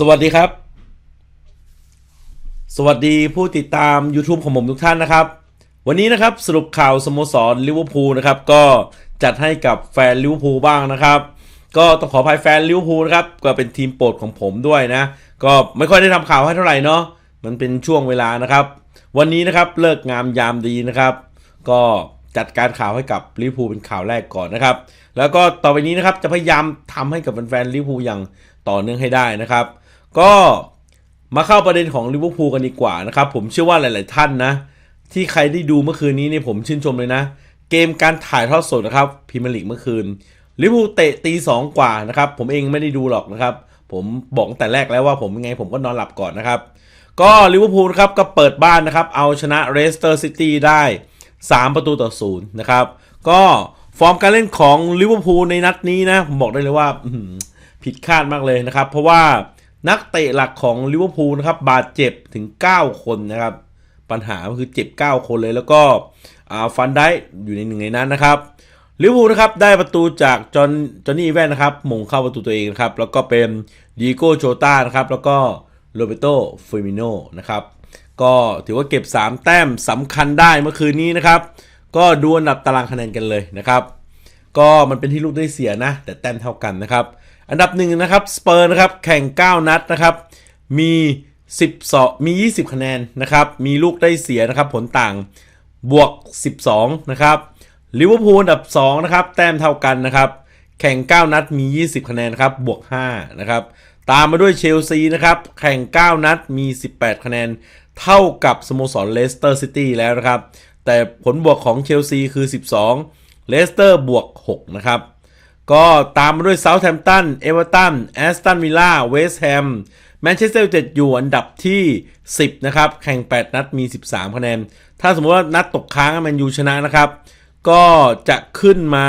สวัสดีครับ สวัสดีผู้ติดตาม YouTube ของผมทุกท่านนะครับ วันนี้นะครับสรุปข่าวสโมสรลิเวอร์พูลนะครับก็จัดให้กับแฟนลิเวอร์พูลบ้างนะครับ ก็ต้องขออภัยแฟนลิเวอร์พูลนะครับก็เป็นทีมโปรดของผมด้วยนะ ก็ไม่ค่อยได้ทำข่าวให้เท่าไหร่เนาะมันเป็นช่วงเวลานะครับ วันนี้นะครับเลิกงามยามดีนะครับ ก็จัดการข่าวให้กับลิเวอร์พูลเป็นข่าวแรกก่อนนะครับ แล้วก็ต่อไปนี้นะครับจะพยายามทำให้กับแฟนๆลิเวอร์พูลอย่างต่อเนื่องให้ได้นะครับ ก็มาเข้าประเด็นของลิเวอร์พูลกันดีกว่านะครับ ผมเชื่อว่าหลาย ๆ ท่านนะ ที่ใครได้ดูเมื่อคืนนี้เนี่ยผมชื่นชมเลยนะ เกมการถ่ายทอดสดนะครับพรีเมียร์ลีกเมื่อคืนลิเวอร์พูลเตะตีสองกว่านะครับ ผมเองไม่ได้ดูหรอกนะครับ ผมบอกตั้งแต่แรกแล้วว่าผมยังไงผมก็นอนหลับก่อนนะครับ ก็ลิเวอร์พูลครับก็เปิดบ้านนะครับ เอาชนะเรสเตอร์ซิตี้ได้ 3 ประตูต่อศูนย์นะครับ ก็ฟอร์มการเล่นของลิเวอร์พูลในนัดนี้นะ ผมบอกได้เลยว่าผิดคาดมากเลยนะครับ เพราะว่า นักเตะหลักของลิเวอร์พูลนะครับบาดเจ็บถึง 9 คนนะครับ ปัญหาก็คือเจ็บ 9 คนเลยแล้วก็ฟันได้อยู่ในหนึ่งในนั้นนะครับลิเวอร์พูลนะครับได้ประตูจากจอห์นจอห์นนี่อีแวนนะครับมงเข้าประตูตัวเองนะครับแล้วก็เป็นดีโก้โจต้านะครับแล้วก็โรเบโตเฟมิโนนะครับก็ถือว่าเก็บ 3 แต้มสำคัญได้เมื่อคืนนี้นะครับ ก็ดูอันดับตารางคะแนนกันเลยนะครับ ก็มันเป็นที่ลูกได้เสียนะ แต่แต้มเท่ากันนะครับ อันดับหนึ่งนะครับสเปอร์นะครับแข่ง 9 นัดนะครับ มี12มี 20 คะแนนนะครับ มีลูกได้เสียนะครับ ผลต่างบวก 12 นะครับลิเวอร์พูลอันดับ 2 นะครับ แต้มเท่ากันนะครับ แข่ง 9 นัดมี 20 คะแนนครับ บวก 5 นะครับ ตามมาด้วยเชลซีนะครับ แข่ง 9 นัดมี 18 คะแนน เท่ากับสโมสรเลสเตอร์ซิตี้แล้วนะครับ แต่ผลบวกของเชลซีคือ 12 เลสเตอร์บวก 6 นะครับ ก็ตามมาด้วยเซาท์แฮมป์ตัน เอเวอร์ตัน แอสตันวิลล่า เวสต์แฮม แมนเชสเตอร์ยูไนเต็ดอยู่อันดับที่ 10 นะครับ แข่ง 8 นัดมี 13 คะแนน ถ้าสมมติว่านัดตกค้างแมนยูชนะนะครับ ก็จะขึ้นมา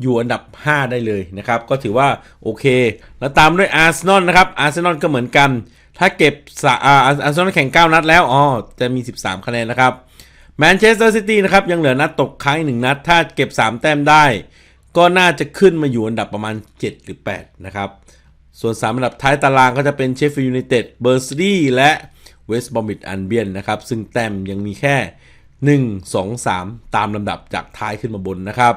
อยู่อันดับ 5 ได้เลยนะครับ ก็ถือว่าโอเค แล้วตามด้วยอาร์เซนอลนะครับ อาร์เซนอลก็เหมือนกัน ถ้าเก็บอาอาร์เซนอลแข่ง 9 นัดแล้ว อ๋อ จะมี 13 คะแนนนะครับ แมนเชสเตอร์ซิตี้นะครับ ยังเหลือนัดตกค้างอีกหนึ่งนัด ถ้าเก็บ 3 แต้มได้ ก็น่าจะขึ้นมาอยู่อันดับประมาณ 7 หรือ 8 นะครับ ส่วน 3 อันดับท้ายตารางก็จะเป็นเชฟฟิลด์ยูไนเต็ดเบอร์ซีและเวสต์บอมบิดอันเบียนนะครับ ซึ่งแต้มยังมีแค่ 1 2 3 ตามลำดับจากท้ายขึ้นมาบนนะครับ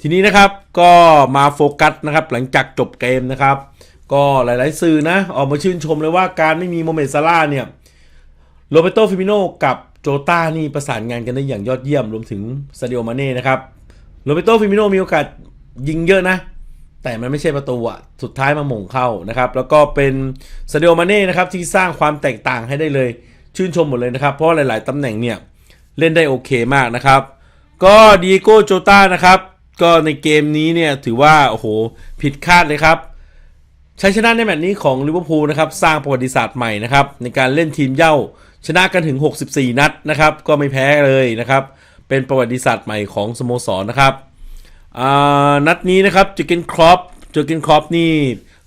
ทีนี้นะครับก็มาโฟกัสนะครับหลังจากจบเกมนะครับ ก็หลายๆ สื่อนะออกมาชื่นชมเลยว่าการไม่มีโมเมนต์ซาร่าเนี่ยโรเบโตฟิมิโนกับโจต้านี่ประสานงานกันได้อย่างยอดเยี่ยมรวมถึงซาดิโอมาเน่นะครับ โรเบโตฟิมิโนมีโอกาสยิงเยอะนะ แต่มันไม่ใช่ประตูอะสุดท้ายมาหม่งเข้านะครับ แล้วก็เป็นซาดิโอมาเน่นะครับที่สร้างความแตกต่างให้ได้เลย ชื่นชมหมดเลยนะครับ เพราะหลาย ๆตำแหน่งเนี่ยเล่นได้โอเคมากนะครับ ก็ดีโก้โจต้านะครับก็ในเกมนี้เนี่ยถือว่าโอ้โหผิดคาดเลยครับชัยชนะในแมตช์นี้ของลิเวอร์พูลนะครับสร้างประวัติศาสตร์ใหม่นะครับในการเล่นทีมเย่าชนะกันถึง 64 นัดนะครับ ก็ไม่แพ้เลยนะครับ เป็นประวัติศาสตร์ใหม่ของสโมสรนะครับนัดนี้นะครับจูเกนครอปจูเกนครอปนี่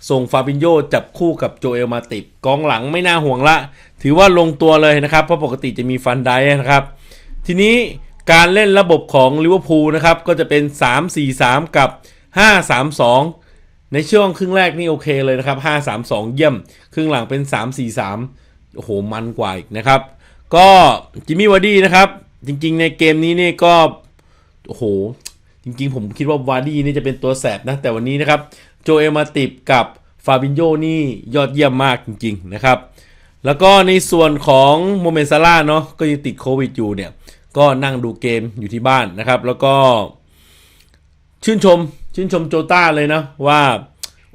ส่งฟาบินโยจับคู่กับโจเอลมาติบกองหลังไม่น่าห่วงละ ถือว่าลงตัวเลยนะครับ เพราะปกติจะมีฟันไดนะครับ ทีนี้การเล่นระบบของลิเวอร์พูลนะครับ ก็จะเป็น 3-4-3 กับ 5-3-2 ในช่วงครึ่งแรกนี่โอเคเลยนะครับ 5-3-2 เยี่ยม ครึ่งหลังเป็น 3-4-3 โอ้โห มันกว่าอีกนะครับ ก็จิมมี่วาร์ดี้นะครับ จริง ๆ ในเกมนี้นี่ก็โอ้โห จริง ๆ ผมคิดว่าวาร์ดี้นี่จะเป็นตัวแสบนะ แต่วันนี้นะครับ โจเอมาติบกับฟาบินโยนี่ยอดเยี่ยมมากจริง ๆ นะครับ แล้วก็ในส่วนของโมเมนซาร่าเนาะก็ยังติดโควิดอยู่เนี่ย ก็นั่งดูเกมอยู่ที่บ้านนะครับ แล้วก็ ชื่นชมชื่นชมโจต้าเลยนะว่า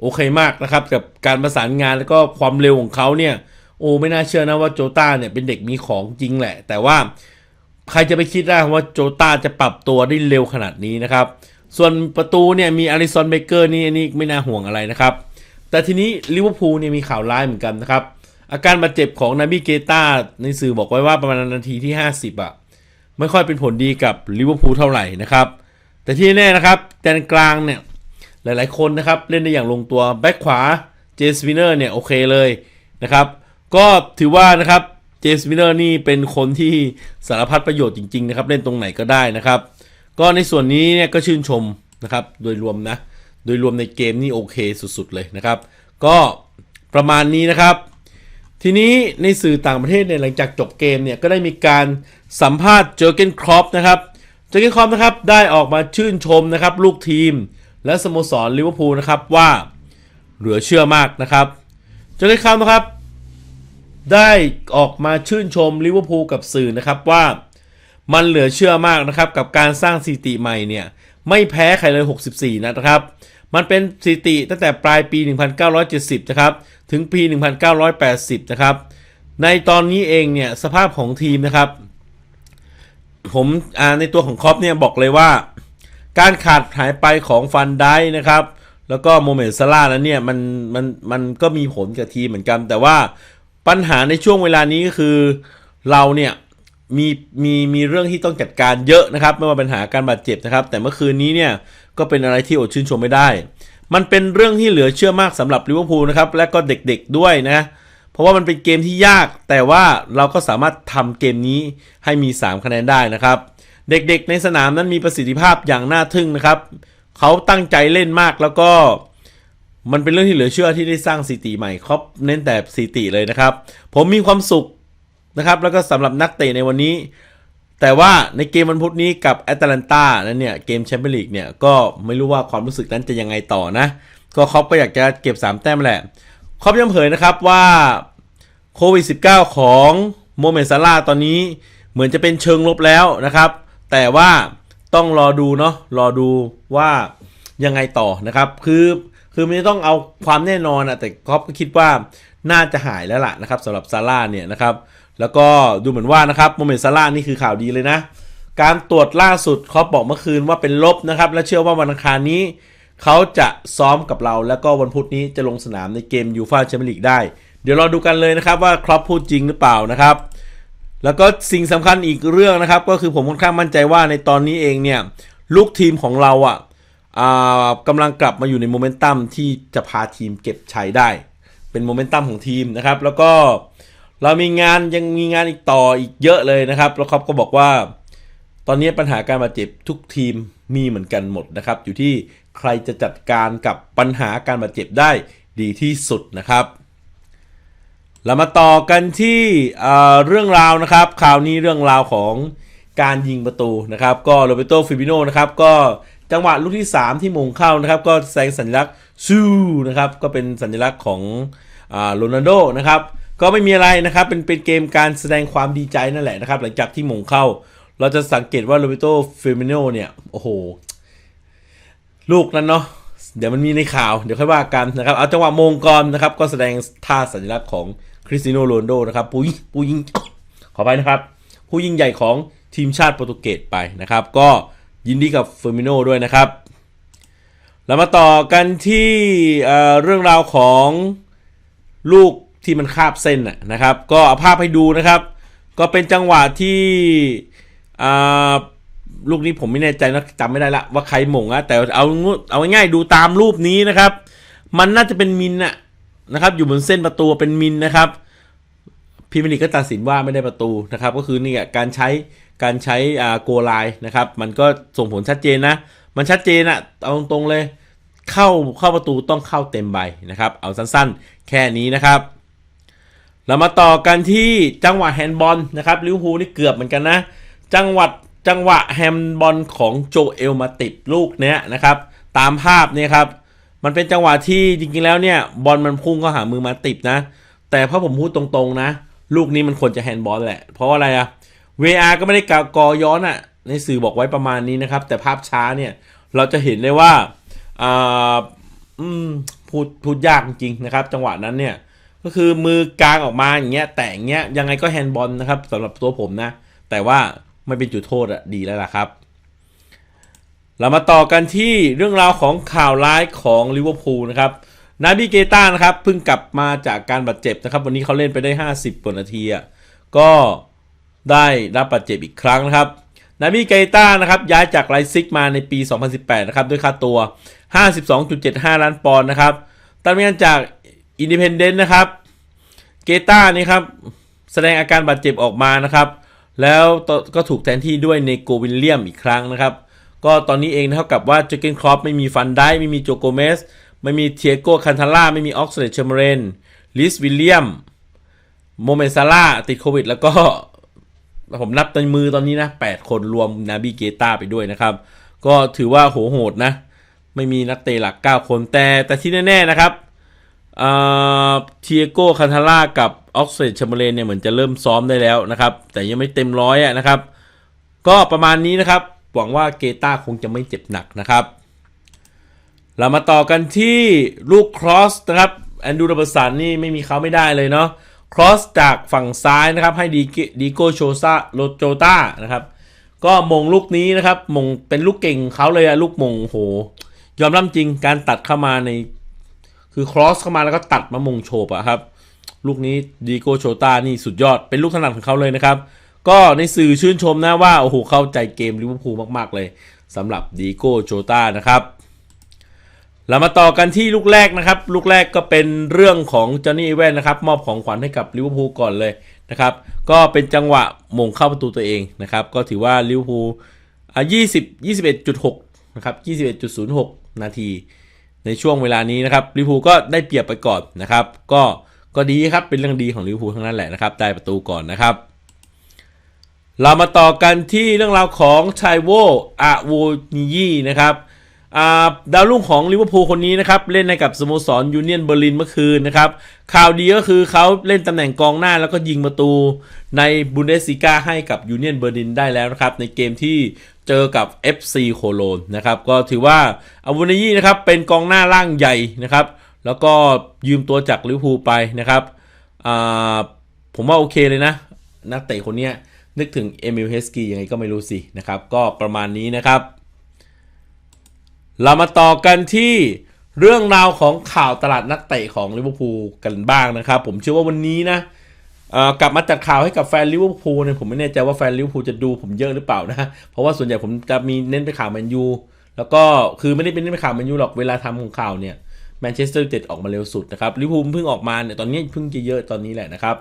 โอเคมากนะครับ กับการประสานงานแล้วก็ความเร็วของเขาเนี่ยโอ้ไม่น่าเชื่อนะว่าโจต้าเนี่ยเป็นเด็กมีของจริงแหละ แต่ว่า ใครจะไปคิดได้ว่าโจตาจะปรับตัวได้เร็วขนาดนี้นะครับ ส่วนประตูเนี่ยมีอาริสันเบเกอร์นี่อันนี้ไม่น่าห่วงอะไรนะครับ แต่ทีนี้ลิเวอร์พูลเนี่ยมีข่าวร้ายเหมือนกันนะครับ อาการบาดเจ็บของนาบิเกต้าในสื่อบอกไว้ว่าประมาณนาทีที่ 50อะไม่ค่อยเป็นผลดีกับลิเวอร์พูลเท่าไหร่นะครับ แต่ที่แน่นะครับแดนกลางเนี่ยหลายๆคนนะครับเล่นได้อย่างลงตัวแบ็คขวาเจสวินเนอร์เนี่ยโอเคเลยนะครับ ก็ถือว่านะครับ เจสวิเนอร์นี่เป็นคนที่สารพัดประโยชน์จริง ๆ นะครับ เล่นตรงไหนก็ได้นะครับ ก็ในส่วนนี้เนี่ยก็ชื่นชมนะครับ โดยรวมนะ โดยรวมในเกมนี่โอเคสุด ๆ เลยนะครับ ก็ประมาณนี้นะครับ ทีนี้ในสื่อต่างประเทศเนี่ยหลังจากจบเกมเนี่ยก็ได้มีการสัมภาษณ์เจอเกนครอปนะครับเจอเกนครอปนะครับได้ออกมาชื่นชมนะครับ ลูกทีม และสโมสรลิเวอร์พูลนะครับว่าเหลือเชื่อมากนะครับเจอเกนครอปนะครับ ได้ออกมาชื่นชมลิเวอร์พูลกับสื่อนะครับว่ามันเหลือเชื่อมากนะครับกับการสร้างสถิติใหม่เนี่ยไม่แพ้ใครเลย 64 นัดนะครับ มันเป็นสถิติตั้งแต่ปลายปี 1970 นะครับ ถึงปี 1980 นะครับ ในตอนนี้เองเนี่ยสภาพของทีมนะครับ ผมในตัวของคอปเนี่ยบอกเลยว่า การขาดหายไปของฟันได้นะครับ แล้วก็โมเมนต์ซาร่านั้นเนี่ยมันมันมันก็มีผลกับทีมเหมือนกัน แต่ว่า ปัญหาในช่วงเวลานี้ก็คือเราเนี่ยมีมีมีเรื่องที่ต้องจัดการเยอะนะครับ ไม่ว่าปัญหาการบาดเจ็บนะครับ แต่เมื่อคืนนี้เนี่ยก็เป็นอะไรที่อดชื่นชมไม่ได้ มันเป็นเรื่องที่เหลือเชื่อมากสำหรับลิเวอร์พูลนะครับและก็เด็กๆด้วยนะเพราะว่ามันเป็นเกมที่ยาก แต่ว่าเราก็สามารถทำเกมนี้ให้มี 3 คะแนนได้นะครับ เด็กๆ ในสนามนั้นมีประสิทธิภาพอย่างน่าทึ่งนะครับเขาตั้งใจเล่นมากแล้วก็ มันเป็นเรื่องที่เหลือเชื่อที่ได้สร้างสถิติใหม่ครับเน้นแต่สถิติเลยนะครับ ผมมีความสุขนะครับ แล้วก็สำหรับนักเตะในวันนี้ แต่ว่าในเกมวันพุธนี้กับแอตแลนตานั้นเนี่ยเกมแชมเปี้ยนลีกเนี่ยก็ไม่รู้ว่าความรู้สึกนั้นจะยังไงต่อนะ ก็ครอปก็อยากจะเก็บ 3 แต้มแหละครอปยังเผยนะครับว่าโควิด -19 ของโมเมนซาร่าตอนนี้เหมือนจะเป็นเชิงลบแล้วนะครับ แต่ว่าต้องรอดูเนาะรอดูว่ายังไงต่อนะครับ คือ คือไม่ต้องเอาความแน่นอนอะแต่ครอปก็คิดว่าน่าจะหายแล้วล่ะนะครับสำหรับซาร่าเนี่ยนะครับ แล้วก็ดูเหมือนว่านะครับโมเมนต์ซาร่านี่คือข่าวดีเลยนะ การตรวจล่าสุดเขาบอกเมื่อคืนว่าเป็นลบนะครับ และเชื่อว่าวันอังคารนี้ เขาจะซ้อมกับเรา แล้วก็วันพุธนี้จะลงสนามในเกมยูฟาแชมเปี้ยนลีกได้ เดี๋ยวเราดูกันเลยนะครับว่าครอปพูดจริงหรือเปล่านะครับ แล้วก็สิ่งสำคัญอีกเรื่องนะครับ ก็คือผมค่อนข้างมั่นใจว่าในตอนนี้เองเนี่ยลูกทีมของเราอะอ่า กำลังกลับมาอยู่ในโมเมนตัมที่จะพาทีมเก็บชัยได้ เป็นโมเมนตัมของทีมนะครับ แล้วก็เรามีงานยังมีงานอีกต่ออีกเยอะเลยนะครับ แล้วครับก็บอกว่า ตอนนี้ปัญหาการบาดเจ็บทุกทีมมีเหมือนกันหมดนะครับ อยู่ที่ใครจะจัดการกับปัญหาการบาดเจ็บได้ดีที่สุดนะครับ เรามาต่อกันที่เรื่องราวนะครับข่าวนี้เรื่องราวของการยิงประตูนะครับ ก็โรเบโตฟิบิโนนะครับก็ จังหวะลูกที่ 3 ที่มงเข้านะครับ ก็แสดงสัญลักษณ์ซูนะครับก็เป็นสัญลักษณ์ของอ่าโรนัลโดนะครับก็ไม่มีอะไรนะครับ เป็นเป็นเกมการแสดงความดีใจนั่นแหละนะครับ หลังจากที่มงเข้า เราจะสังเกตว่าโรเบโตเฟิบิโนเนี่ย โอ้โห ลูกนั้นเนาะเดี๋ยวมันมีในข่าว เดี๋ยวค่อยว่ากันนะครับ เอาจังหวะมงกรนะครับ ก็แสดงท่าสัญลักษณ์ของคริสติโนโรนโดนะครับผู้ยิงผู้ยิงขอไปนะครับ ผู้ยิ่งใหญ่ของทีมชาติโปรตุเกสไปนะครับ ก็ ยินดีกับเฟอร์มิโนด้วยนะครับ เรามาต่อกันที่เรื่องราวของลูกที่มันคาบเส้นนะครับ ก็เอาภาพให้ดูนะครับ ก็เป็นจังหวะที่ลูกนี้ผมไม่แน่ใจนะจำไม่ได้ละว่าใครหม่งอะแต่เอางูเอาง่ายดูตามรูปนี้นะครับ มันน่าจะเป็นมินอะนะครับ อยู่บนเส้นประตูเป็นมินนะครับพรีเมียร์ลีกก็ตัดสินว่าไม่ได้ประตูนะครับ ก็คือนี่การใช้ การใช้อ่าโกไลน์นะครับ มันก็ส่งผลชัดเจนนะ มันชัดเจนอะเอาตรงๆเลย เข้าเข้าประตูต้องเข้าเต็มใบนะครับ เอาสั้นๆ แค่นี้นะครับ เรามาต่อกันที่จังหวะแฮนด์บอลนะครับลิวอร์พูลนี่เกือบเหมือนกันนะ จังหวัดจังหวะแฮนด์บอลของโจเอลมาติดลูกเนี้ยนะครับ ตามภาพเนี่ยครับมันเป็นจังหวะที่จริงๆแล้วเนี่ยบอลมันพุ่งเข้าหามือมาติดนะ แต่พอผมพูดตรงๆนะ ลูกนี้มันควรจะแฮนด์บอลแหละ เพราะว่าอะไรอะ VR ก็ไม่ได้กากอย้อนอะในสื่อบอกไว้ประมาณนี้นะครับ แต่ภาพช้าเนี่ยเราจะเห็นได้ว่าอ่าอืมพูดพูดยากจริงๆนะครับ จังหวะนั้นเนี่ยก็คือมือกลางออกมาอย่างเงี้ยแต่งเงี้ยยังไงก็แฮนด์บอลนะครับสำหรับตัวผมนะ แต่ว่าไม่เป็นจุดโทษอะดีแล้วล่ะครับ เรามาต่อกันที่เรื่องราวของข่าวร้ายของลิเวอร์พูลนะครับนาบิเกต้านะครับเพิ่งกลับมาจากการบาดเจ็บนะครับ วันนี้เขาเล่นไปได้ 50กว่านาทีอะก็ ได้รับบาดเจ็บอีกครั้งนะครับนาบิเกต้านะครับย้ายจากไลซิกมาในปี 2018 นะครับด้วยค่าตัว 52.75 ล้านปอนด์นะครับตามรายงานจากอินดิเพนเดนต์นะครับเกต้านี่ครับแสดงอาการบาดเจ็บออกมานะครับ แล้วก็ถูกแทนที่ด้วยเนโกวิลเลียมอีกครั้งนะครับ ก็ตอนนี้เองเท่ากับว่าเจเกนครอปไม่มีฟันได้ไม่มีโจโกเมส ไม่มีเทียโกคันทาร่าไม่มีออกซเลตเชมเรนลิสวิลเลียมโมเมนซาร่าติดโควิด แล้วก็ ผมนับในมือตอนนี้นะ8คนรวมนาบิเกตาไปด้วยนะครับ ก็ถือว่าโหโหดนะ ไม่มีนักเตะหลัก 9 คนแต่แต่ที่แน่ ๆ นะครับเทียโก้คันทาร่ากับออกเซดชมเบเลนเนี่ยเหมือนจะเริ่มซ้อมได้แล้วนะครับ แต่ยังไม่เต็มร้อยอะนะครับ ก็ประมาณนี้นะครับ หวังว่าเกตาคงจะไม่เจ็บหนักนะครับ เรามาต่อกันที่ลูกครอสนะครับแอนดูดับสันนี่ไม่มีเขาไม่ได้เลยเนาะ ครอสจากฝั่งซ้ายนะครับ ให้ดีดีโกโชซาโลโจตานะครับ ก็มงลูกนี้นะครับมงเป็นลูกเก่งเขาเลยอะลูกมงโห ยอมรับจริงการตัดเข้ามาใน คือครอสเข้ามาแล้วก็ตัดมามงโฉบอะครับ ลูกนี้ดีโกโชตานี่สุดยอดเป็นลูกถนัดของเขาเลยนะครับ ก็ในสื่อชื่นชมนะว่าโอ้โหเข้าใจเกมลิเวอร์พูลมาก ๆ เลยสำหรับดีโกโชตานะครับ เรามาต่อกันที่ลูกแรกนะครับ ลูกแรกก็เป็นเรื่องของจอห์นนี่แวนนะครับ มอบของขวัญให้กับลิเวอร์พูลก่อนเลยนะครับ ก็เป็นจังหวะมงเข้าประตูตัวเองนะครับ ก็ถือว่าลิเวอร์พูลอะ20 21.6นะครับ21.06นาที ในช่วงเวลานี้นะครับลิเวอร์พูลก็ได้เปรียบไปก่อนนะครับ ก็ก็ดีครับเป็นเรื่องดีของลิเวอร์พูลทั้งนั้นแหละนะครับ ได้ประตูก่อนนะครับ เรามาต่อกันที่เรื่องราวของชายโวอาโวนิยีนะครับ ดาวรุ่งของลิเวอร์พูลคนนี้นะครับ เล่นในกับสโมสรยูเนียนเบอร์ลินเมื่อคืนนะครับข่าวดีก็คือเขาเล่นตำแหน่งกองหน้าแล้วก็ยิงประตูในบุนเดสซิก้าให้กับยูเนียนเบอร์ลินได้แล้วนะครับ ในเกมที่เจอกับ FC โคโลนนะครับก็ถือว่าอาวูนายี่นะครับเป็นกองหน้าร่างใหญ่นะครับ แล้วก็ยืมตัวจากลิเวอร์พูลไปนะครับผมว่าโอเคเลยนะ นักเตะคนนี้นึกถึงเอมิลเฮสกียังไงก็ไม่รู้สินะครับก็ประมาณนี้นะครับ เรามาต่อกันที่เรื่องราวของข่าวตลาดนักเตะของลิเวอร์พูลกันบ้างนะครับ ผมเชื่อว่าวันนี้นะกลับมาจัดข่าวให้กับแฟนลิเวอร์พูลเนี่ยผมไม่แน่ใจว่าแฟนลิเวอร์พูลจะดูผมเยอะหรือเปล่านะ เพราะว่าส่วนใหญ่ผมจะมีเน้นไปข่าวแมนยูแล้วก็คือไม่ได้เป็นเน้นไปข่าวแมนยูหรอกเวลาทำของข่าวเนี่ยแมนเชสเตอร์ยูไนเต็ดออกมาเร็วสุดนะครับลิเวอร์พูลเพิ่งออกมาเนี่ยตอนนี้เพิ่งจะเยอะตอนนี้แหละนะครับ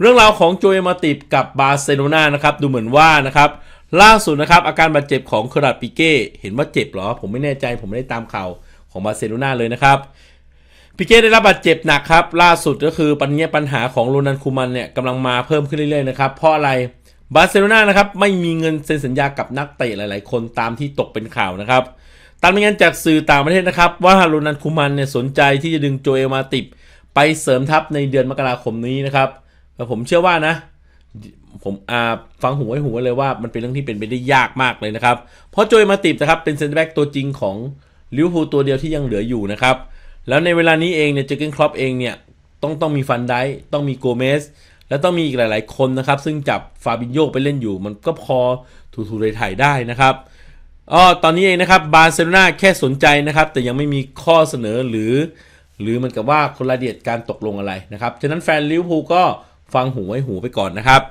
เรื่องราวของโจเอมาติบกับบาร์เซโลนานะครับดูเหมือนว่านะครับ ล่าสุดนะครับ อาการบาดเจ็บของเคร์ดปิเก้เห็นว่าเจ็บเหรอ ผมไม่แน่ใจผมไม่ได้ตามข่าวของบาร์เซโลนาเลยนะครับปิเก้ได้รับบาดเจ็บหนักครับ ล่าสุดก็คือปัญหาปัญหาของโรนันคูมันเนี่ยกำลังมาเพิ่มขึ้นเรื่อยๆนะครับเพราะอะไรบาร์เซโลนานะครับไม่มีเงินเซ็นสัญญากับนักเตะหลาย ๆ คนตามที่ตกเป็นข่าวนะครับตามรายงานจากสื่อต่างประเทศนะครับ ว่าโรนันคูมันเนี่ยสนใจที่จะดึงโจเอลมาติบไปเสริมทัพในเดือนมกราคมนี้นะครับแต่ผมเชื่อว่านะ ผมฟังหูไว้หูไว้เลยว่ามันเป็นเรื่องที่เป็นไปได้ยากมากเลยนะครับ เพราะโจเอลมาติบนะครับเป็นเซนเตอร์แบ็กตัวจริงของลิเวอร์พูลตัวเดียวที่ยังเหลืออยู่นะครับ แล้วในเวลานี้เองเนี่ยเจอเกนครอปเองเนี่ยต้องต้องมีฟันไดต้องมีโกเมสแล้วต้องมีอีกหลาย ๆ คนนะครับ ซึ่งจับฟาบินโยไปเล่นอยู่ มันก็พอถูถูไถ่ได้นะครับอ๋อตอนนี้เองนะครับบาร์เซโลนาแค่สนใจนะครับ แต่ยังไม่มีข้อเสนอหรือ หรือมันกับว่าคนละเดียดการตกลงอะไรนะครับฉะนั้นแฟนลิเวอร์พูลก็ฟังหูไว้หูไปก่อนนะครับ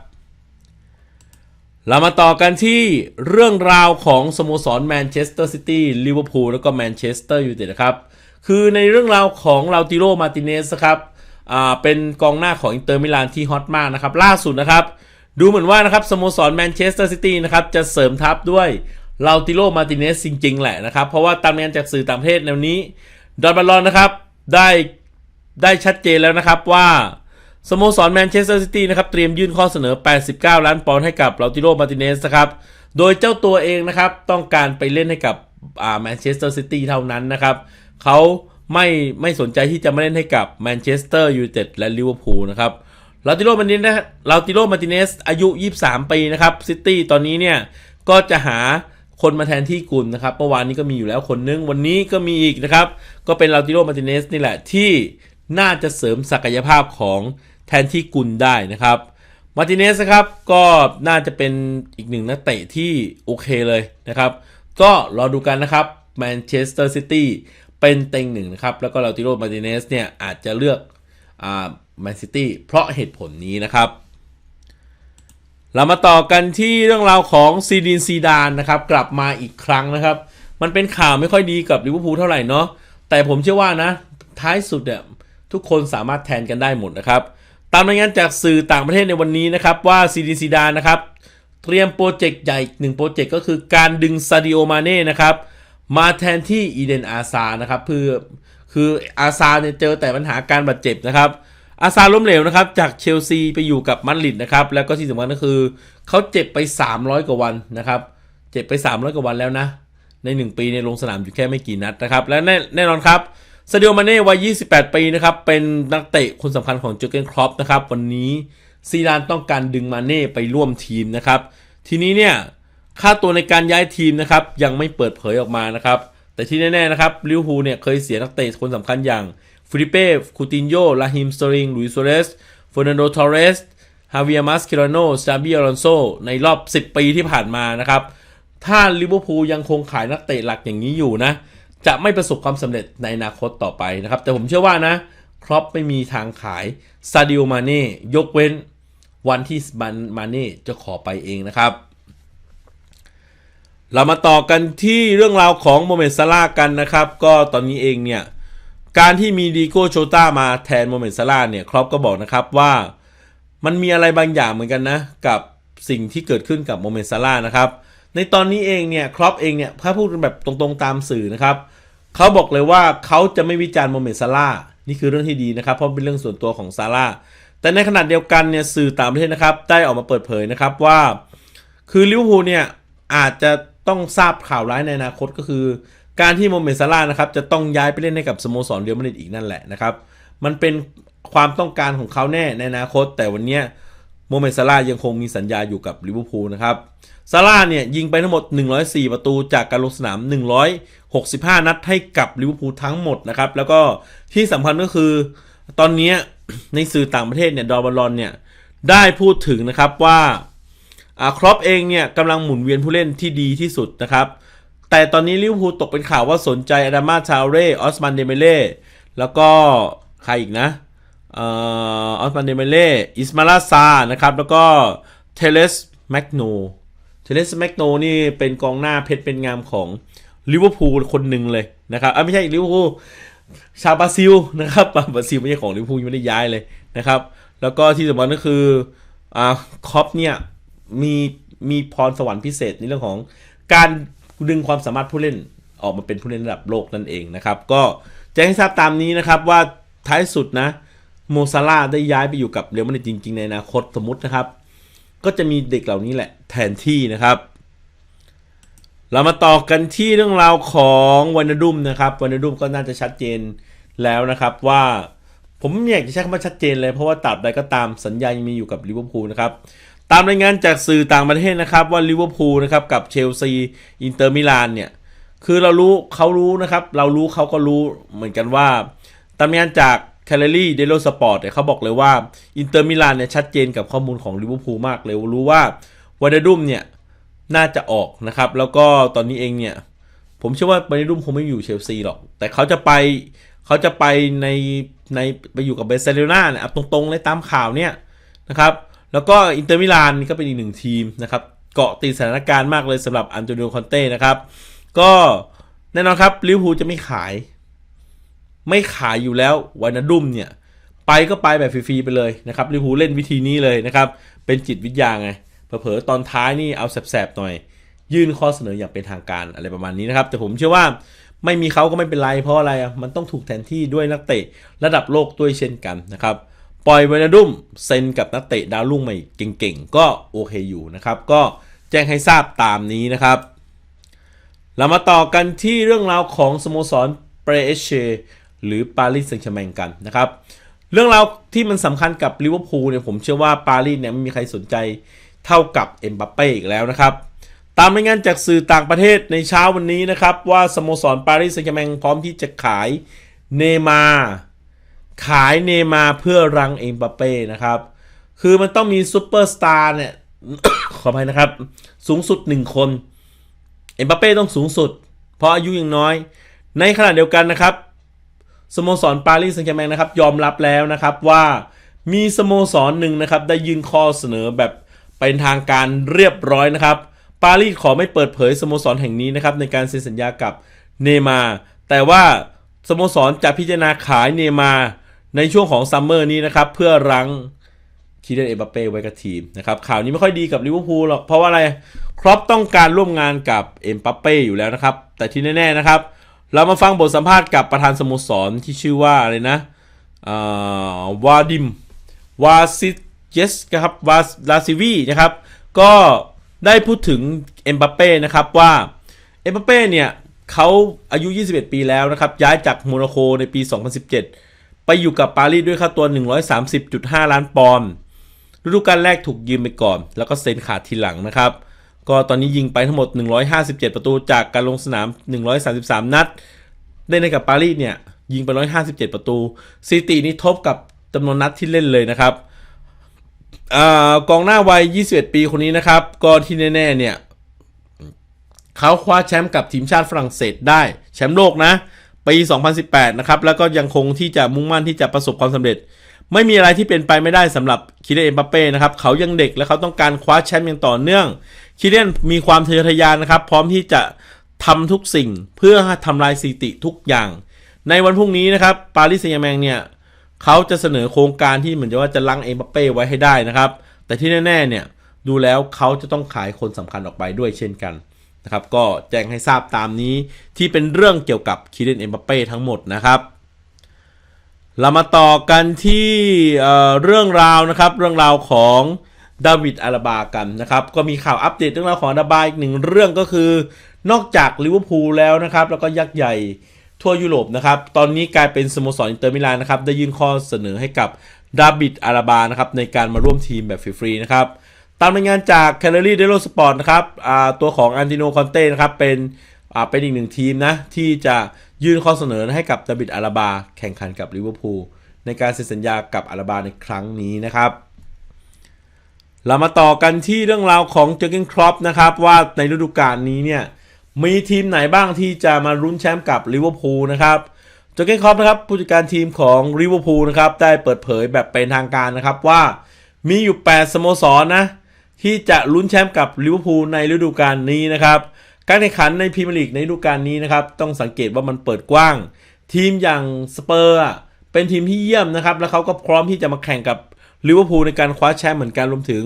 เรามาต่อกันที่เรื่องราวของสโมสรแมนเชสเตอร์ซิตี้ลิเวอร์พูลแล้วก็แมนเชสเตอร์ยูไนเต็ดนะครับ คือในเรื่องราวของลาติโรมาติเนสครับอ่าเป็นกองหน้าของอินเตอร์มิลานที่ฮอตมากนะครับ ล่าสุดนะครับ ดูเหมือนว่านะครับสโมสรแมนเชสเตอร์ซิตี้นะครับจะเสริมทัพด้วยลาติโรมาติเนสจริง ๆ แหละนะครับ เพราะว่าตามงานจากสื่อต่างประเทศแนวนี้ดอนบอลลอนนะครับได้ได้ชัดเจนแล้วนะครับว่า สโมสรแมนเชสเตอร์ซิตี้นะครับเตรียมยื่นข้อเสนอ 89 ล้านปอนด์ให้กับลาติโรมาติเนสนะครับ โดยเจ้าตัวเองนะครับต้องการไปเล่นให้กับแมนเชสเตอร์ซิตี้เท่านั้นนะครับเขาไม่ไม่สนใจที่จะมาเล่นให้กับแมนเชสเตอร์ยูไนเต็ดและลิเวอร์พูลนะครับลาติโรมาติเนสลาติโรมาติเนสอายุ 23 ปีนะครับซิตี้ตอนนี้เนี่ยก็จะหาคนมาแทนที่กุลนะครับเมื่อวานนี้ก็มีอยู่แล้วคนนึง วันนี้ก็มีอีกนะครับ ก็เป็นลาติโรมาติเนสนี่แหละที่น่าจะเสริมศักยภาพของ แทนที่กุลได้นะครับมาติเนสครับก็น่าจะเป็นอีกหนึ่งนักเตะที่โอเคเลยนะครับ ก็รอดูกันนะครับแมนเชสเตอร์ซิตี้เป็นเต็งหนึ่งนะครับ แล้วก็ลาติโรมาติเนสเนี่ยอาจจะเลือกอ่าแมนซิตี้เพราะเหตุผลนี้นะครับ เรามาต่อกันที่เรื่องราวของซีดินซีดานนะครับ กลับมาอีกครั้งนะครับ มันเป็นข่าวไม่ค่อยดีกับลิเวอร์พูลเท่าไหร่เนาะแต่ผมเชื่อว่านะ ท้ายสุดเนี่ยทุกคนสามารถแทนกันได้หมดนะครับ ตามรายงานจากสื่อต่างประเทศในวันนี้นะครับว่าซีดินซีดานนะครับเตรียมโปรเจกต์ใหญ่หนึ่งโปรเจกต์ก็คือการดึงซาดิโอมาเน่นะครับมาแทนที่อีเดนอาซานะครับคือคืออาซาเนี่ยเจอแต่ปัญหาการบาดเจ็บนะครับอาซาล้มเหลวนะครับจากเชลซีไปอยู่กับมาดริดนะครับแล้วก็ที่สำคัญก็คือเขาเจ็บไป 300 กว่าวันนะครับเจ็บไป 300 กว่าวันแล้วนะใน 1 ปีในลงสนามอยู่แค่ไม่กี่นัดนะครับและแน่แน่นอนครับ ซาดิโอมาเน่วัย 28 ปีนะครับ เป็นนักเตะคนสำคัญของจอร์เกนครอปนะครับ วันนี้ซีดานต้องการดึงมาเน่ไปร่วมทีมนะครับ ทีนี้เนี่ย ค่าตัวในการย้ายทีมนะครับ ยังไม่เปิดเผยออกมานะครับ แต่ที่แน่ๆนะครับลิเวอร์พูลเนี่ยเคยเสียนักเตะคนสำคัญอย่างฟิลิเป้คูตินโยลาฮิมสตอริงลุยโซเรสเฟอร์นันโดทอร์เรสฮาวิอามัสคิรโนซาบิอลอนโซในรอบ 10 ปีที่ผ่านมานะครับ ถ้าลิเวอร์พูลยังคงขายนักเตะหลักอย่างนี้อยู่นะ จะไม่ประสบความสำเร็จในอนาคตต่อไปนะครับ แต่ผมเชื่อว่านะครอปไม่มีทางขายซาดิโอมาเน่ยกเว้นวันที่มาเน่จะขอไปเองนะครับ เรามาต่อกันที่เรื่องราวของโมเมนต์ซาร่ากันนะครับ ก็ตอนนี้เองเนี่ยการที่มีดีโก้โชต้ามาแทนโมเมนต์ซาร่าเนี่ยครอปก็บอกนะครับว่ามันมีอะไรบางอย่างเหมือนกันนะ กับสิ่งที่เกิดขึ้นกับโมเมนต์ซาร่านะครับ ในตอนนี้เองเนี่ยครอปเองเนี่ยถ้าพูดแบบตรงๆตามสื่อนะครับเขาบอกเลยว่าเขาจะไม่วิจารณ์โมเมนต์ซาร่านี่คือเรื่องที่ดีนะครับ เพราะเป็นเรื่องส่วนตัวของซาร่าแต่ในขณะเดียวกันเนี่ยสื่อต่างประเทศนะครับ ได้ออกมาเปิดเผยนะครับว่า คือลิเวอร์พูลเนี่ยอาจจะต้องทราบข่าวร้ายในอนาคตก็คือ การที่โมเมนต์ซาร่านะครับจะต้องย้ายไปเล่นให้กับสโมสรเรอัลมาดริดอีกนั่นแหละนะครับมันเป็นความต้องการของเขาแน่ในอนาคต แต่วันนี้โมเมนต์ซาร่ายังคงมีสัญญาอยู่กับลิเวอร์พูลนะครับ ซาร่าเนี่ยยิงไปทั้งหมด 104 ประตูจากการลงสนาม 165 นัดให้กับลิเวอร์พูลทั้งหมดนะครับ แล้วก็ที่สำคัญก็คือตอนนี้ในสื่อต่างประเทศเนี่ยดอร์บอลอนเนี่ยได้พูดถึงนะครับว่าครอปเองเนี่ยกำลังหมุนเวียนผู้เล่นที่ดีที่สุดนะครับ แต่ตอนนี้ลิเวอร์พูลตกเป็นข่าวว่าสนใจอาดามาชาเร่ออสมันเดเมเล่แล้วก็ใครอีกนะออสมันเดเมเล่อิสมาลาซานะครับแล้วก็เทเลสแมกโน เทเลสแมกโนนี่เป็นกองหน้าเพชรเป็นงามของลิเวอร์พูลคนหนึ่งเลยนะครับอะไม่ใช่ลิเวอร์พูลชาวบราซิลนะครับบราซิลไม่ใช่ของลิเวอร์พูลยังไม่ได้ย้ายเลยนะครับ แล้วก็ที่สำคัญก็คืออ่าคอปเนี่ยมีมีพรสวรรค์พิเศษในเรื่องของการดึงความสามารถผู้เล่นออกมาเป็นผู้เล่นระดับโลกนั่นเองนะครับ ก็แจ้งให้ทราบตามนี้นะครับว่าท้ายสุดนะโมซาร่าได้ย้ายไปอยู่กับเรอัลมาดริดจริง ๆ ในอนาคตสมมตินะครับ ก็จะมีเด็กเหล่านี้แหละแทนที่นะครับ เรามาต่อกันที่เรื่องราวของวานดุมนะครับวานดุมก็น่าจะชัดเจนแล้วนะครับว่าผมไม่อยากจะใช้คำว่าชัดเจนเลยเพราะว่าตราบใดก็ตามสัญญายังมีอยู่กับลิเวอร์พูลนะครับตามรายงานจากสื่อต่างประเทศนะครับว่าลิเวอร์พูลนะครับกับเชลซีอินเตอร์มิลานเนี่ยคือเรารู้เขารู้นะครับ เรารู้เขาก็รู้เหมือนกันว่าตามรายงานจาก แคลรี่เดโลสปอร์ตเนี่ยเขาบอกเลยว่าอินเตอร์มิลานเนี่ยชัดเจนกับข้อมูลของลิเวอร์พูลมากเลยรู้ว่าวาเดดุมเนี่ยน่าจะออกนะครับ แล้วก็ตอนนี้เองเนี่ย ผมเชื่อว่าวาเดดุมคงไม่อยู่เชลซีหรอก แต่เขาจะไปเขาจะไปในในไปอยู่กับเบเซโลนาเนี่ยตรงๆเลยตามข่าวเนี่ยนะครับแล้วก็อินเตอร์มิลานก็เป็นอีกหนึ่งทีมนะครับเกาะติดสถานการณ์มากเลยสำหรับอันโตนิโอคอนเต้นะครับ ก็แน่นอนครับลิเวอร์พูลจะไม่ขาย ไม่ขายอยู่แล้ววานาดุมเนี่ย ไปก็ไปแบบฟรีๆไปเลยนะครับลิเวอร์พูเล่นวิธีนี้เลยนะครับ เป็นจิตวิทยาไงเผลอๆตอนท้ายนี่เอาแสบๆหน่อย ยื่นข้อเสนออย่างเป็นทางการอะไรประมาณนี้นะครับ แต่ผมเชื่อว่าไม่มีเขาก็ไม่เป็นไรเพราะอะไรอะมันต้องถูกแทนที่ด้วยนักเตะระดับโลกด้วยเช่นกันนะครับปล่อยเวนาดุมเซ็นกับนักเตะดาวรุ่งใหม่เก่งๆ ก็โอเคอยู่นะครับ ก็แจ้งให้ทราบตามนี้นะครับ เรามาต่อกันที่เรื่องราวของสโมสรเปรเช หรือปารีสแซงต์แชร์แมงกันนะครับ เรื่องราวที่มันสำคัญกับลิเวอร์พูลเนี่ยผมเชื่อว่าปารีสเนี่ยไม่มีใครสนใจเท่ากับเอ็มบัปเป้อีกแล้วนะครับ ตามรายงานจากสื่อต่างประเทศในเช้าวันนี้นะครับ ว่าสโมสรปารีสแซงต์แชร์แมงพร้อมที่จะขายเนมาขายเนมาเพื่อรังเอ็มบัปเป้นะครับ คือมันต้องมีซูเปอร์สตาร์เนี่ยขออภัยนะครับ สูงสุดหนึ่งคนเอ็มบัปเป้ต้องสูงสุด เพราะอายุยังน้อย ในขณะเดียวกันนะครับ สโมสรปารีสแซงต์แชร์แมงนะครับยอมรับแล้วนะครับว่ามีสโมสรหนึ่งนะครับได้ยื่นข้อเสนอแบบเป็นทางการเรียบร้อยนะครับ ปารีสขอไม่เปิดเผยสโมสรแห่งนี้นะครับในการเซ็นสัญญากับเนมาแต่ว่าสโมสรจะพิจารณาขายเนมาในช่วงของซัมเมอร์นี้นะครับเพื่อรั้งคีเดนเอบัปเป้ไว้กับทีมนะครับข่าวนี้ไม่ค่อยดีกับลิเวอร์พูลหรอกเพราะว่าอะไรครอปต้องการร่วมงานกับเอ็มบัปเป้อยู่แล้วนะครับ แต่ที่แน่ๆนะครับ เรามาฟังบทสัมภาษณ์กับประธานสโมสรที่ชื่อว่าอะไรนะอ่าวาดิมวาซิเยสครับวาลาซิวีนะครับ ก็ได้พูดถึงเอ็มบัปเป้นะครับว่าเอ็มบัปเป้เนี่ยเขาอายุ 21 ปีแล้วนะครับ ย้ายจากโมนาโคในปี 2017 ไปอยู่กับปารีสด้วยค่าตัว 130.5 ล้านปอนด์ฤดูกาลแรกถูกยืมไปก่อน แล้วก็เซ็นขาดทีหลังนะครับ ก็ตอนนี้ยิงไปทั้งหมด 157 ประตูจากการลงสนาม 133 นัด ได้ในกับปารีสเนี่ย ยิงไป 157 ประตูสถิตินี้ทบกับจำนวนนัดที่เล่นเลยนะครับอกองหน้าวัย 21 ปีคนนี้นะครับ ก็ที่แน่ ๆ เนี่ย เขาคว้าแชมป์กับทีมชาติฝรั่งเศสได้ แชมป์โลกนะ ปี 2018 นะครับ แล้วก็ยังคงที่จะมุ่งมั่นที่จะประสบความสำเร็จ ไม่มีอะไรที่เป็นไปไม่ได้สำหรับคิเลียนเอ็มบัปเป้นะครับ เขายังเด็กและเขาต้องการคว้าแชมป์อย่างต่อเนื่อง คิเลียนมีความทะเยอทะยานนะครับ พร้อมที่จะทำทุกสิ่งเพื่อทำลายสถิติทุกอย่าง ในวันพรุ่งนี้นะครับปารีสแซงแมงเนี่ยเขาจะเสนอโครงการที่เหมือนจะว่าจะลังเอ็มบัปเป้ไว้ให้ได้นะครับ แต่ที่แน่ๆเนี่ยดูแล้วเขาจะต้องขายคนสำคัญออกไปด้วยเช่นกันนะครับก็แจ้งให้ทราบตามนี้ที่เป็นเรื่องเกี่ยวกับคิเลนเอ็มบัปเป้ทั้งหมดนะครับ เรามาต่อกันที่เเรื่องราวนะครับ เรื่องราวของ ดาวิดอาราบากันนะครับ ก็มีข่าวอัปเดตเรื่องราวของอาราบาอีกหนึ่งเรื่องก็คือ นอกจากลิเวอร์พูลแล้วนะครับ แล้วก็ยักษ์ใหญ่ทั่วยุโรปนะครับ ตอนนี้กลายเป็นสโมสรอินเตอร์มิลานนะครับ ได้ยื่นข้อเสนอให้กับดาวิดอาราบานะครับ ในการมาร่วมทีมแบบฟรีๆนะครับ ตามรายงานจาก c a l รี่เดโ o สปอร์ตนะครับตัวของอันติโนคอนเต้นะครับเป็นเป็นอีกหนึ่งทีมนะที่จะยื่นข้อเสนอให้กับดาวิดอาราบา แข่งขันกับลิเวอร์พูลในการเซ็นสัญญากับอาราบาในครั้งนี้นะครับ เรามาต่อกันที่เรื่องราวของเจอร์เกนครอปนะครับว่าในฤดูกาลนี้เนี่ยมีทีมไหนบ้างที่จะมารุ้นแชมป์กับลิเวอร์พูลนะครับเจอร์เกนครอปนะครับผู้จัดการทีมของลิเวอร์พูลนะครับได้เปิดเผยแบบเป็นทางการนะครับว่ามีอยู่ 8 สโมสรนะที่จะลุ้นแชมป์กับลิเวอร์พูลในฤดูกาลนี้นะครับการแข่งขันในพรีเมียร์ลีกในฤดูกาลนี้นะครับต้องสังเกตว่ามันเปิดกว้าง ทีมอย่างสเปอร์เป็นทีมที่เยี่ยมนะครับแล้วเขาก็พร้อมที่จะมาแข่งกับ ลิเวอร์พูลในการคว้าแชมป์เหมือนกันรวมถึง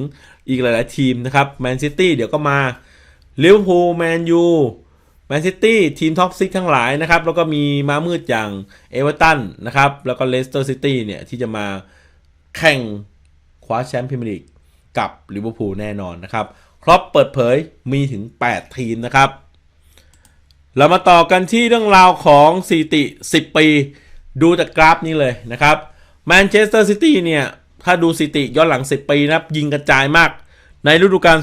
อีกหลาย ๆ ทีมนะครับแมนซิตี้เดี๋ยวก็มาลิเวอร์พูลแมนยูแมนซิตี้ทีมท็อปซิกทั้งหลายนะครับ แล้วก็มีม้ามืดอย่างเอเวอร์ตันนะครับ แล้วก็เลสเตอร์ซิตี้เนี่ย ที่จะมาแข่งคว้าแชมป์พรีเมียร์ลีกกับลิเวอร์พูลแน่นอนนะครับครอปเปิดเผยมีถึง 8 ทีมนะครับ เรามาต่อกันที่เรื่องราวของสิติ 10 ปี ดูจากกราฟนี้เลยนะครับแมนเชสเตอร์ซิตี้เนี่ย ถ้าดูสถิติย้อนหลัง 10 ปีนะครับ ยิงกระจายมาก ในฤดูกาล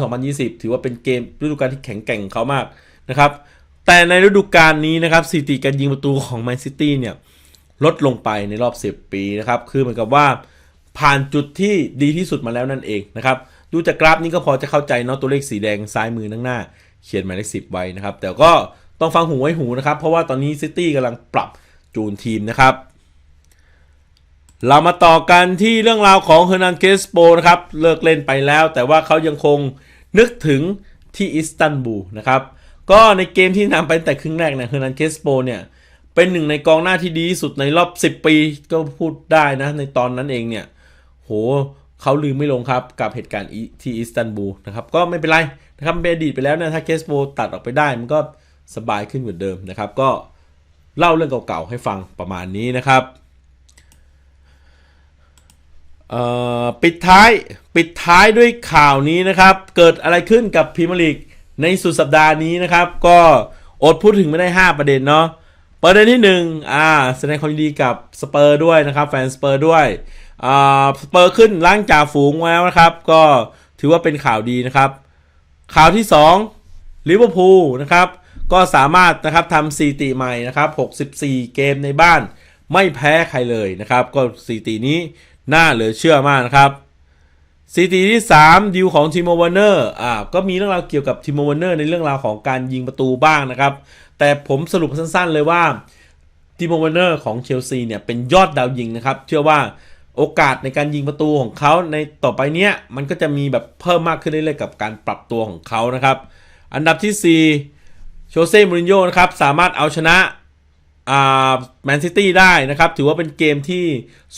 2019-2020 ถือว่าเป็นเกมฤดูกาลที่แข็งแกร่งเขามากนะครับ แต่ในฤดูกาลนี้นะครับสถิติการยิงประตูของแมนซิตี้เนี่ยลดลงไปในรอบ 10 ปีนะครับ คือเหมือนกับว่าผ่านจุดที่ดีที่สุดมาแล้วนั่นเองนะครับ ดูจากกราฟนี้ก็พอจะเข้าใจเนาะตัวเลขสีแดงซ้ายมือข้างหน้า เขียนหมายเลขสิบไว้นะครับ แต่ก็ต้องฟังหูไว้หูนะครับ เพราะว่าตอนนี้ซิตี้กำลังปรับจูนทีมนะครับ เรามาต่อกันที่เรื่องราวของเฮอร์นันเกสโปนะครับ เลิกเล่นไปแล้ว แต่ว่าเขายังคงนึกถึงที่อิสตันบูลนะครับ ก็ในเกมที่นำไปแต่ครึ่งแรกเนี่ยเฮอร์นันเกสโปเนี่ย เป็นหนึ่งในกองหน้าที่ดีที่สุดในรอบ 10 ปีก็พูดได้นะ ในตอนนั้นเองเนี่ย โหเขาลืมไม่ลงครับกับเหตุการณ์ที่อิสตันบูลนะครับ ก็ไม่เป็นไรนะครับเป็นอดีตไปแล้วเนี่ยถ้าเคสโบตัดออกไปได้มันก็สบายขึ้นกว่าเดิมนะครับ ก็เล่าเรื่องเก่าๆให้ฟังประมาณนี้นะครับ ปิดท้ายปิดท้ายด้วยข่าวนี้นะครับ เกิดอะไรขึ้นกับพรีเมียร์ลีกในสุดสัปดาห์นี้นะครับ ก็อดพูดถึงไม่ได้ 5 ประเด็นเนาะประเด็นที่1อ่าแสดงความยินดีกับสเปอร์ด้วยนะครับแฟนสเปอร์ด้วยอ่าสเปอร์ขึ้นล้างจ่าฝูงแล้วนะครับ ก็ถือว่าเป็นข่าวดีนะครับ ข่าวที่2ลิเวอร์พูลนะครับก็สามารถนะครับทำสถิติใหม่นะครับ 64 เกมในบ้านไม่แพ้ใครเลยนะครับ ก็สถิตินี้ น่าเหลือเชื่อมากนะครับสถิติที่ 3 ดิวของทีโมเวเนอร์อ่าก็มีเรื่องราวเกี่ยวกับทีโมเวเนอร์ในเรื่องราวของการยิงประตูบ้างนะครับ แต่ผมสรุปสั้นๆเลยว่าทีโมเวเนอร์ของเชลซีเนี่ยเป็นยอดดาวยิงนะครับ เชื่อว่าโอกาสในการยิงประตูของเขาในต่อไปเนี้ยมันก็จะมีแบบเพิ่มมากขึ้นเรื่อยๆกับการปรับตัวของเขานะครับ อันดับที่ 4 โชเซ่มูรินโญ่นะครับสามารถเอาชนะ อ่าแมนซิตี้ได้นะครับ ถือว่าเป็นเกมที่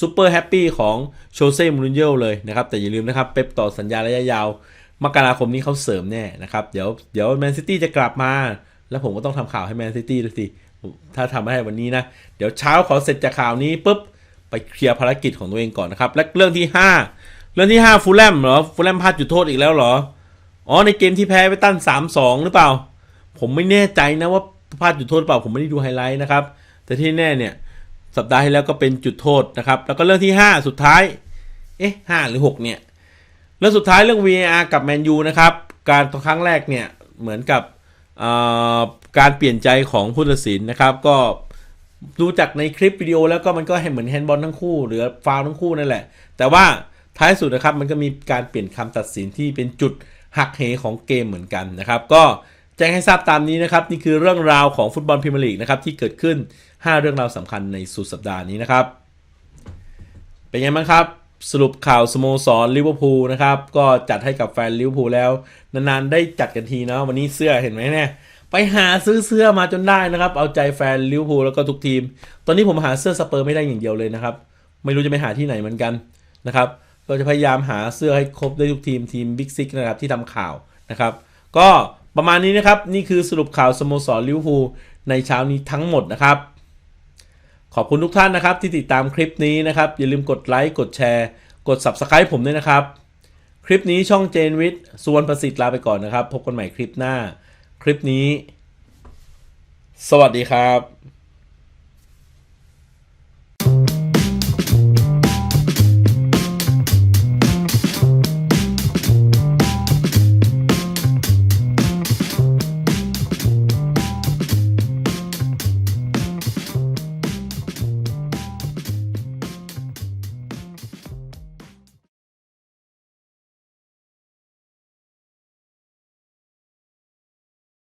ซูเปอร์แฮปปี้ของโชเซ่มูรินโญ่เลยนะครับ แต่อย่าลืมนะครับ เป๊ปต่อสัญญาระยะยาว มกราคมนี้เขาเสริมแน่นะครับ เดี๋ยวเดี๋ยวแมนซิตี้จะกลับมา แล้วผมก็ต้องทำข่าวให้แมนซิตี้ดูสิ ถ้าทำได้วันนี้นะ เดี๋ยวเช้าขอเสร็จจากข่าวนี้ปุ๊บ ไปเคลียร์ภารกิจของตัวเองก่อนนะครับ และเรื่องที่ 5 เรื่องที่ 5ฟูลแลมเหรอฟูลแลมพลาดจุดโทษอีกแล้วเหรออ๋อในเกมที่แพ้ไปตั้น3-2 หรือเปล่า ผมไม่แน่ใจนะว่าพลาดจุดโทษเปล่าผมไม่ได้ดูไฮไลท์นะครับ แต่ที่แน่เนี่ยสัปดาห์ที่แล้วก็เป็นจุดโทษนะครับ แล้วก็เรื่องที่ 5 สุดท้าย เอ๊ะห้าหรือ 6 เนี่ย เรื่องสุดท้ายเรื่อง VAR กับแมนยูนะครับ การครั้งแรกเนี่ยเหมือนกับการเปลี่ยนใจของผู้ตัดสินนะครับ ก็ดูจากในคลิปวิดีโอแล้วก็มันก็ให้เหมือนแฮนด์บอลทั้งคู่ หรือฟาวล์ทั้งคู่นั่นแหละ แต่ว่าท้ายสุดนะครับมันก็มีการเปลี่ยนคำตัดสินที่เป็นจุดหักเหของเกมเหมือนกันนะครับ ก็แจ้งให้ทราบตามนี้นะครับ นี่คือเรื่องราวของฟุตบอลพรีเมียร์ลีกนะครับที่เกิดขึ้น 5 เรื่องราวสำคัญในสุดสัปดาห์นี้นะครับ เป็นไงบ้างครับ สรุปข่าวสโมสรลิเวอร์พูลนะครับ ก็จัดให้กับแฟนลิเวอร์พูลแล้ว นานๆ ได้จัดกันทีนะวันนี้เสื้อเห็นไหมเนี่ยไปหาซื้อเสื้อมาจนได้นะครับ เอาใจแฟนลิเวอร์พูลแล้วก็ทุกทีม ตอนนี้ผมหาเสื้อสเปอร์ไม่ได้อย่างเดียวเลยนะครับ ไม่รู้จะไปหาที่ไหนเหมือนกันนะครับก็จะพยายามหาเสื้อให้ครบได้ทุกทีมทีมบิ๊กซิกนะครับที่ทำข่าวนะครับ ก็ประมาณนี้นะครับ นี่คือสรุปข่าวสโมสรลิเวอร์พูลในเช้านี้ทั้งหมดนะครับ ขอบคุณทุกท่านนะครับที่ติดตามคลิปนี้นะครับ อย่าลืมกดไลค์กดแชร์ กด Subscribe ผมด้วยนะครับ คลิปนี้ช่องเจนวิทย์สุวรรณประสิทธิ์ลาไปก่อนนะครับ พบกันใหม่คลิปหน้า คลิปนี้ สวัสดีครับ